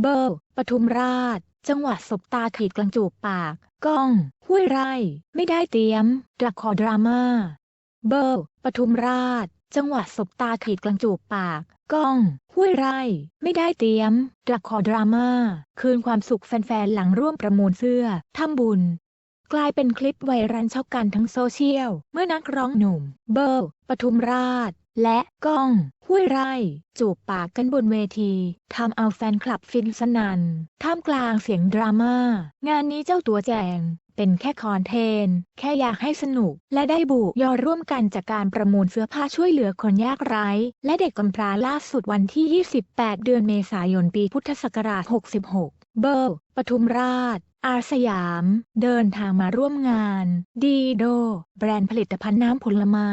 เบิลปทุมราช จังหวัดสบตาขีดกลางจูบปาก ก้อง ห้วยไร่ ไม่ได้เตรียมดราคอดราม่า เบิลปทุมราช จังหวัดสบตาขีดกลางจูบปาก ก้อง ห้วยไร่ ไม่ได้เตรียมดราคอดราม่า คืนความสุขแฟนๆ หลังร่วมประมูลเสื้อทำบุญ กลายเป็นคลิปไวรัลช็อกกันทั้งโซเชียล เมื่อนักร้องหนุ่ม เบิลปทุมราช และก้อง ห้วยไร่ จูบปากกันบนเวทีทำเอาแฟนคลับฟินสนันท่ามกลางเสียงดราม่างานนี้เจ้าตัวแจง เป็นแค่คอนเทน แค่อยากให้สนุก และได้บุยอร่วมกันจากการประมูลเสื้อผ้าช่วยเหลือคนยากไร้ และเด็กกำพร้าล่าสุดวันที่ 28 เดือนเมษายนปีพุทธศักราช 66 เบิลปทุมราช อาสยาม เดินทางมาร่วมงาน ดีโด แบรนด์ผลิตภัณฑ์น้ำผลไม้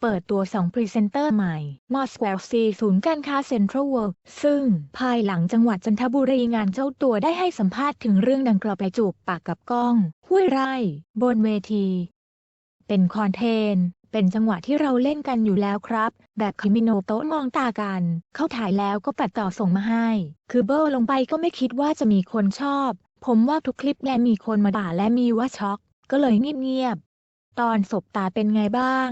เปิดตัว 2 พรีเซนเตอร์ใหม่ มอสแควร์ซีศูนย์การค้าเซ็นทรัลเวิลด์ซึ่งภายหลังจังหวัดจันทบุรีงานเจ้าตัวได้ให้สัมภาษณ์ถึงเรื่องดังกล่าวไปจูบปากกับกล้อง ห้วยไร่ บนเวที เป็นคอนเทนต์เป็นจังหวะที่เราเล่นกันอยู่แล้วครับ แบบคิมิโนโตะมองตากัน เขาถ่ายแล้วก็ปัดต่อส่งมาให้ คือเบิลลงไปก็ไม่คิดว่าจะมีคนชอบ ผมว่าทุกคลิปแลมีคนมาด่าและมีว่าช็อก ก็เลยเงียบๆ ตอนศบตาเป็นไงบ้าง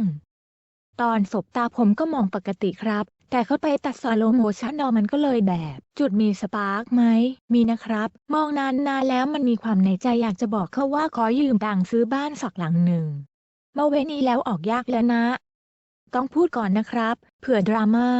ตอนศบตาผมก็มองปกติครับ แต่เขาไปตัดสโลโมชันนอมันก็เลยแบบ จุดมีสปาร์กไหม มีนะครับ มองนานนานๆแล้วมันมีความในใจอยากจะบอกเขาว่าขอยืมตังค์ซื้อบ้านสักหลังหนึ่งมาเวนี้แล้วออกยากแล้วนะ ต้องพูดก่อนนะครับ เผื่อดราม่า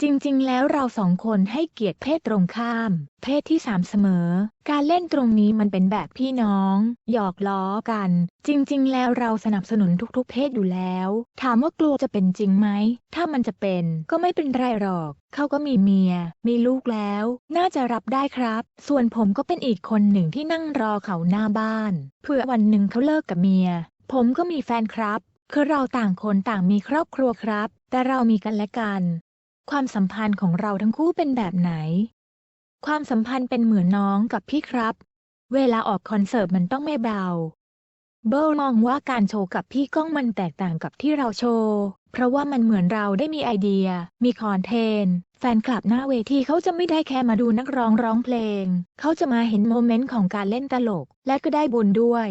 จริงๆ แล้วเราสองคนให้เกียรติเพศตรงข้าม เพศที่สามเสมอ การเล่นตรงนี้มันเป็นแบบพี่น้อง หยอกล้อกัน จริงๆ แล้วเราสนับสนุนทุกๆ เพศอยู่แล้ว ถามว่ากลัวจะเป็นจริงไหม ถ้ามันจะเป็นก็ไม่เป็นไรหรอก เขาก็มีเมีย มีลูกแล้ว น่าจะรับได้ครับ ส่วนผมก็เป็นอีกคนหนึ่งที่นั่งรอเขาหน้าบ้านเพื่อวันหนึ่งเขาเลิกกับเมียผมก็มีแฟนครับ คือเราต่างคนต่างมีครอบครัวครับ แต่เรามีกันและกัน ความสัมพันธ์ของเราทั้งคู่เป็นแบบไหน ความสัมพันธ์เป็นเหมือนน้องกับพี่ครับ เวลาออกคอนเสิร์ตมันต้องไม่เบา เบิลมองว่าการโชว์กับพี่ก้องมันแตกต่างกับที่เราโชว์ เพราะว่ามันเหมือนเราได้มีไอเดีย มีคอนเทนต์ แฟนคลับหน้าเวทีเขาจะไม่ได้แค่มาดูนักร้องร้องเพลง เขาจะมาเห็นโมเมนต์ของการเล่นตลก และก็ได้บุญด้วย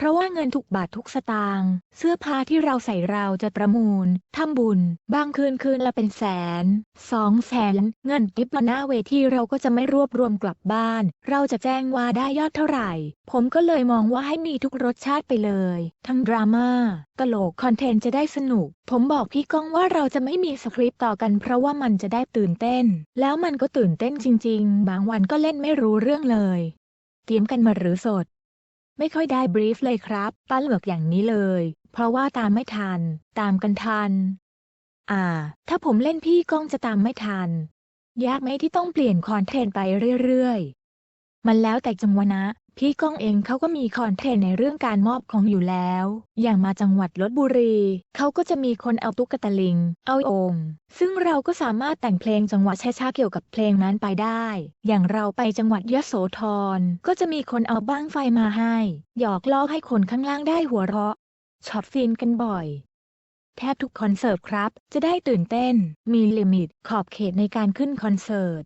เพราะว่าเงินทุกบาททุกสตางค์เสื้อผ้าที่เราใส่เราจะประมูลทำบุญ บางคืนคืนละเป็นแสนสองแสนเงินทิปมาหน้าเวทีเราก็จะไม่รวบรวมกลับบ้าน เราจะแจ้งว่าได้ยอดเท่าไหร่ ผมก็เลยมองว่าให้มีทุกรสชาติไปเลย ทั้งดราม่าตลกคอนเทนต์จะได้สนุก ผมบอกพี่ก้องว่าเราจะไม่มีสคริปต์ต่อกันเพราะว่ามันจะได้ตื่นเต้น แล้วมันก็ตื่นเต้นจริง ๆ บางวันก็เล่นไม่รู้เรื่องเลย เตรียมกันมาหรือสด ไม่ค่อยได้บรีฟเลยครับต้าเหลือกอย่างนี้เลย เพราะว่าตามไม่ทัน ตามกันทัน อ่า ถ้าผมเล่นพี่ก้องจะตามไม่ทัน ยากไหมที่ต้องเปลี่ยนคอนเทนต์ไปเรื่อยๆ มันแล้วแต่จังหวะนะ พี่ก้องเองเขาก็มีคอนเทนต์ในเรื่องการมอบของอยู่แล้ว อย่างมาจังหวัดลบบุรี เขาก็จะมีคนเอาตุ๊กตาลิง เอาองค์ซึ่งเราก็สามารถแต่งเพลงจังหวะช้าๆเกี่ยวกับเพลงนั้นไปได้ อย่างเราไปจังหวัดยะโสธร ก็จะมีคนเอาบ้างไฟมาให้ หยอกล้อให้คนข้างล่างได้หัวเราะ ช็อตฟินกันบ่อยแทบทุกคอนเสิร์ตครับ จะได้ตื่นเต้น มีลิมิต ขอบเขตในการขึ้นคอนเสิร์ต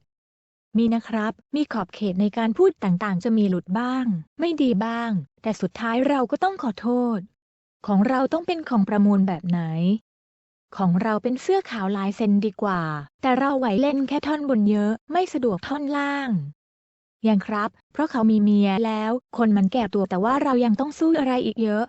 มีนะครับ มีขอบเขตในการพูดต่างๆ จะมีหลุดบ้าง ไม่ดีบ้าง แต่สุดท้ายเราก็ต้องขอโทษ ของเราต้องเป็นของประมูลแบบไหน ของเราเป็นเสื้อขาวลายเซ็นดีกว่า แต่เราไหวเล่นแค่ท่อนบนเยอะ ไม่สะดวกท่อนล่างยังครับ เพราะเขามีเมียแล้ว คนมันแก่ตัวแต่ว่าเรายังต้องสู้อะไรอีกเยอะ